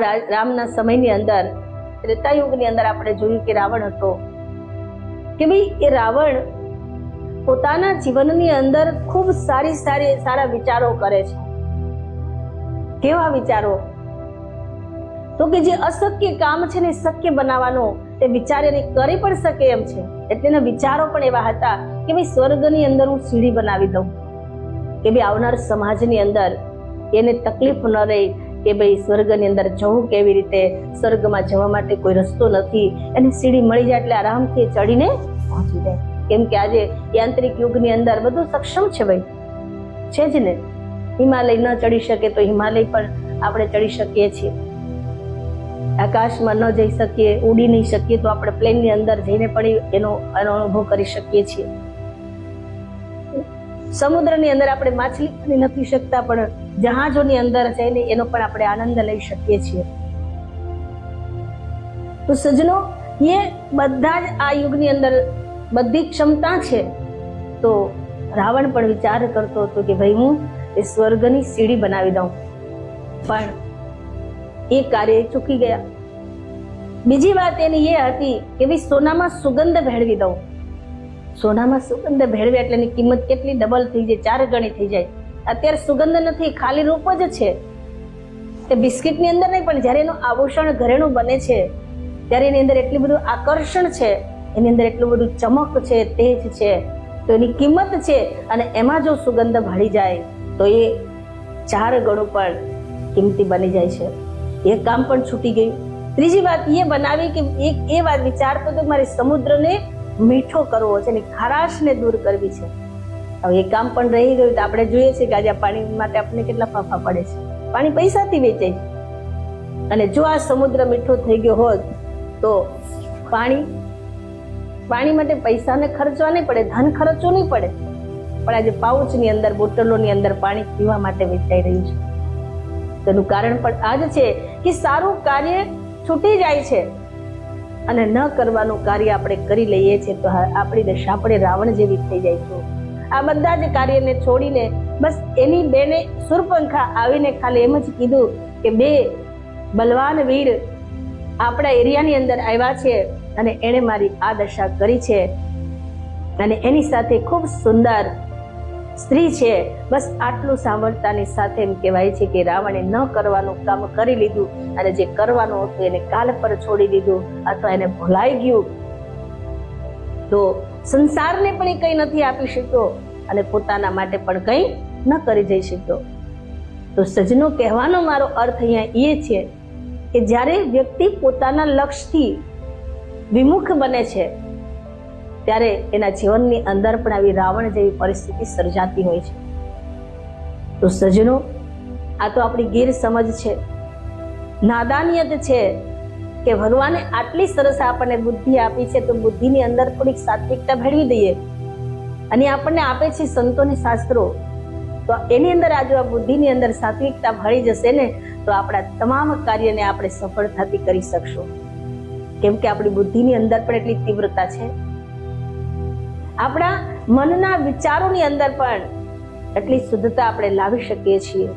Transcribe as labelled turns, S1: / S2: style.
S1: રામના સમયની અંદર, ત્રેતાયુગની અંદર આપણે જોયું કે રાવણ હતો. કે ભાઈ, એ રાવણ પોતાના જીવનની અંદર ખૂબ સારી સારી સારા વિચારો કરે છે. કેવા વિચારો? તો કે જે અશક્ય કામ છે ને શક્ય બનાવવાનો, તે વિચાર એને કરી પણ શકે એમ છે. એટલે વિચારો પણ એવા હતા કે ભાઈ, સ્વર્ગની અંદર હું સીડી બનાવી દઉં. કે ભાઈ, આવનાર સમાજની અંદર એને તકલીફ ન રહે કે ભાઈ સ્વર્ગની અંદર જવું કેવી રીતે? સ્વર્ગમાં જવા માટે કોઈ રસ્તો નથી. એને સીડી મળી જાય એટલે આરામથી ચડીને પહોંચી જાય. કેમ કે આજે યાંત્રિક યુગની અંદર બધું સક્ષમ છે ભાઈ. છે જ ને? હિમાલય ન ચડી શકે તો હિમાલય પણ આપણે ચડી શકીએ છીએ. આકાશમાં ન જઈ શકીએ, ઉડી નહીં શકીએ તો આપણે પ્લેનની અંદર જઈને પણ એનો એનો અનુભવ કરી શકીએ છીએ. સમુદ્રની અંદર આપણે માછલી પકડી નથી શકતા, પણ જહાજોની અંદર જઈને એનો પણ આપણે આનંદ લઈ શકીએ છીએ. તો સજનો એ બધા જ આ યુગની અંદર બધી ક્ષમતા છે. તો રાવણ પણ વિચાર કરતો હતો કે ભાઈ હું એ સ્વર્ગની સીડી બનાવી દઉં. પણ એ કાર્ય ચૂકી ગયા. બીજી વાત એની એ હતી કે ભાઈ સોનામાં સુગંધ ભેળવી દઉં. સોનામાં સુગંધ ભેળવે એટલે એની કિંમત કેટલી? ડબલ થઈ જાય, ચાર ગણી થઈ જાય. અત્યારે સુગંધ નથી, ખાલી રૂપ જ છે. તે બિસ્કિટની અંદર નહીં, પણ જ્યારે એનું આભૂષણ ઘરેણું બને છે, ત્યારે એની અંદર એટલું બધું આકર્ષણ છે, એની અંદર એટલું બધું ચમક છે, તેજ છે, તો એની કિંમત છે, અને એમાં જો સુગંધ ભળી જાય, તો એ ચાર ગણું પણ કિંમતી બની જાય છે. એ કામ પણ છૂટી ગયું. ત્રીજી વાત એ બનાવી કે એક એ વાત વિચારતો તો મારી સમુદ્રને મીઠો કરવો છે એની ખારાશને દૂર કરવી છે. હવે એ કામ પણ રહી ગયું તો આપણે જોઈએ છીએ કે આજે પાણી માટે આપણને કેટલા ફાફા પડે છે. પાણી પૈસાથી વેચાય અને જો આ સમુદ્ર મીઠો થઈ ગયો હોત તો પાણી પાણી માટે પૈસાને ખર્ચવા નહીં પડે, ધન ખર્ચવું નહીં પડે. પણ આજે પાઉચની અંદર, બોટલોની અંદર પાણી પીવા માટે વેચાઈ રહ્યું છે. તેનું કારણ પણ આ જ છે કે સારું કાર્ય છૂટી જાય છે. અને ન કરવાનું કાર્ય આપણે કરી લઈએ છીએ તો આપણી દશા આપણે રાવણ જેવી થઈ જાય છે. આ બધા જ કાર્યને છોડીને બસ એની બેને સુરપંખા આવીને ખાલી એમ જ કીધું કે, બે બલવાન વીર આપણા એરિયાની અંદર આવ્યા છે અને એણે મારી આ દશા કરી છે અને એની સાથે ખૂબ સુંદર સ્ત્રી છે. બસ આટલું સાંભળતાની સાથે એમ કહેવાય છે કે રાવણે ન કરવાનું કામ કરી લીધું અને જે કરવાનું હતું એને કાલ પર છોડી દીધું અથવા એને ભૂલાઈ ગયું. તો સંસારને પણ એ કંઈ નથી આપી શક્યો અને પોતાના માટે પણ કંઈ ન કરી જઈ શક્યો. તો સજનો કહેવાનો મારો અર્થ અહીંયા એ છે કે જ્યારે વ્યક્તિ પોતાના લક્ષ્યથી વિમુખ બને છે ત્યારે એના જીવનની અંદર પણ આવી રાવણ જેવી પરિસ્થિતિ સર્જાતી હોય છે. તો સજનો, આ તો આપણી ગીર સમજ છે. નાદાનિયત છે કે ભગવાને આટલી સરસ આપણને બુદ્ધિ આપી છે તો બુદ્ધિની અંદર થોડીક સાત્વિકતા ભેળવી દઈએ. અને આપણને આપે છે સંતોને શાસ્ત્રો. તો એની અંદર આ આ બુદ્ધિની અંદર સાત્વિકતા ભળી જશે ને, તો આપણા તમામ કાર્યને આપણે સફળતાથી કરી શકશું. કેમ કે આપણી બુદ્ધિની અંદર પણ એટલી તીવ્રતા છે. આપણા મનના વિચારોની અંદર પણ એટલી શુદ્ધતા આપણે લાવી શકીએ છીએ.